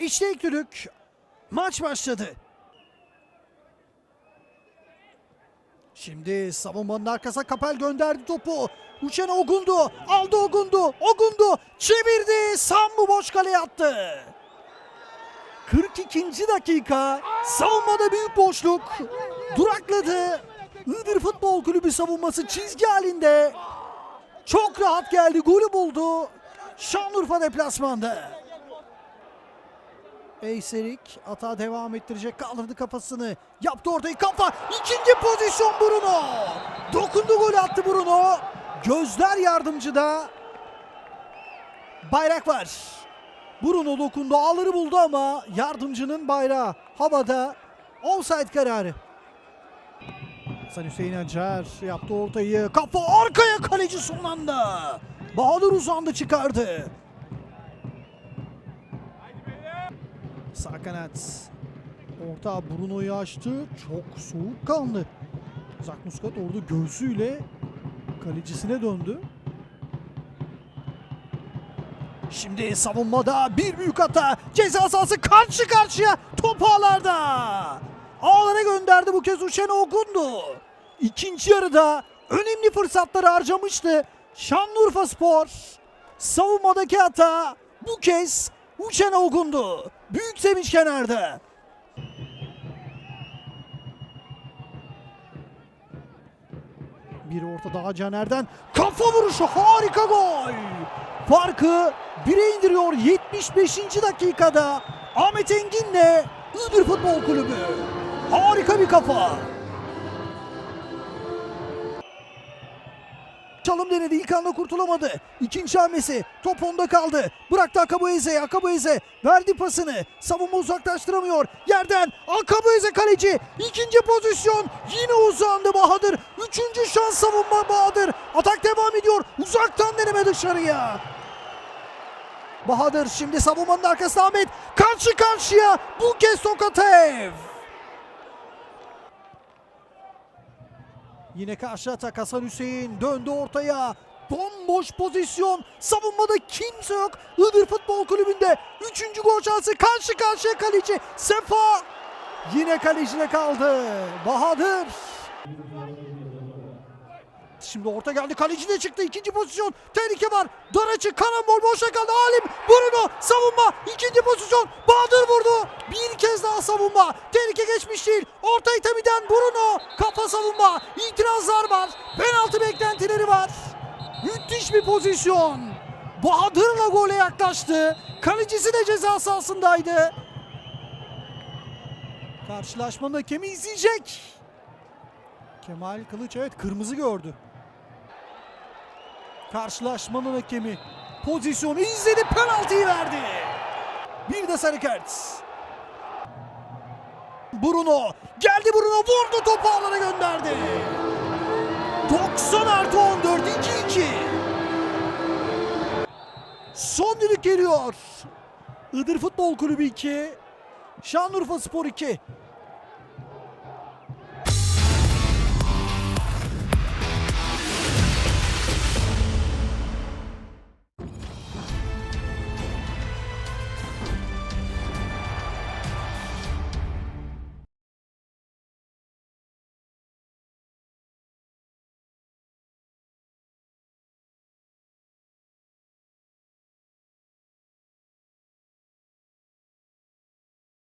İşte ilk düdük. Maç başladı. Şimdi savunmanın arkasına Kapel gönderdi topu. Uçen Ogundu. Aldı Ogundu. Ogundu. Çevirdi. Sambu boş kaleye attı. 42. dakika. Savunmada büyük boşluk. Durakladı. Iğdır Futbol Kulübü savunması çizgi halinde. Çok rahat geldi. Golü buldu. Şanlıurfa deplasmanda. Eyserik ata devam ettirecek. Kaldırdı kafasını. Yaptı ortayı kafa. İkinci pozisyon Bruno. Dokundu gol attı Bruno. Gözler yardımcıda. Bayrak var. Bruno dokundu. Ağları buldu ama yardımcının bayrağı havada. Offside kararı. Hasan Hüseyin Acar yaptı ortayı. Kafa arkaya kaleci son anda. Bahadır uzandı çıkardı. Sağ. Orta Bruno'yu açtı. Çok soğukkanlı. Zak Muscat orada göğsüyle kalecisine döndü. Şimdi savunmada bir büyük hata. Ceza sahası karşı karşıya top ağlarda. Ağlara gönderdi bu kez Uçen Ogundu. İkinci yarıda önemli fırsatları harcamıştı. Şanlıurfa Spor savunmadaki hata bu kez Uçen Ogundu. Büyük sevinç kenarda. Bir orta daha Caner'den. Kafa vuruşu harika gol. Farkı 1'e indiriyor 75. dakikada. Ahmet Engin'le Iğdır Futbol Kulübü. Harika bir kafa. Çalım denedi. İlk anda kurtulamadı. İkinci hamlesi. Top onda kaldı. Bıraktı Akabueze. Akabueze verdi pasını. Savunma uzaklaştıramıyor. Yerden Akabueze kaleci. İkinci pozisyon. Yine uzandı Bahadır. Üçüncü şans savunma Bahadır. Atak devam ediyor. Uzaktan deneme dışarıya. Bahadır şimdi savunmanın arkasında Ahmet. Karşı karşıya. Bu kez Tokatev. Yine karşı atak Hasan Hüseyin döndü ortaya. Bomboş pozisyon. Savunmada kimse yok. Iğdır Futbol Kulübü'nde 3. gol şansı karşı karşıya kaleci Sefa. Yine kaleciyle kaldı. Bahadır. Şimdi orta geldi. Kaleci de çıktı. İkinci pozisyon. Tehlike var. Dar açı. Karambol boşa kaldı. Alim. Bruno. Savunma. İkinci pozisyon. Bahadır vurdu. Bir kez daha savunma. Tehlike geçmiş değil. Orta itemiden Bruno. Kafa savunma. İtirazlar var. Penaltı beklentileri var. Müthiş bir pozisyon. Bahadır'la gole yaklaştı. Kalecisi de ceza sahasındaydı. Karşılaşmanın hakemi izleyecek. Kemal Kılıç evet kırmızı gördü. Karşılaşmanın hakemi pozisyonu izledi penaltıyı verdi. Bir de sarı kart. Bruno geldi Bruno vurdu topu ağlara gönderdi. 90 artı 14 2-2. Son düdük geliyor. Iğdır Futbol Kulübü 2. Şanlıurfa Spor 2.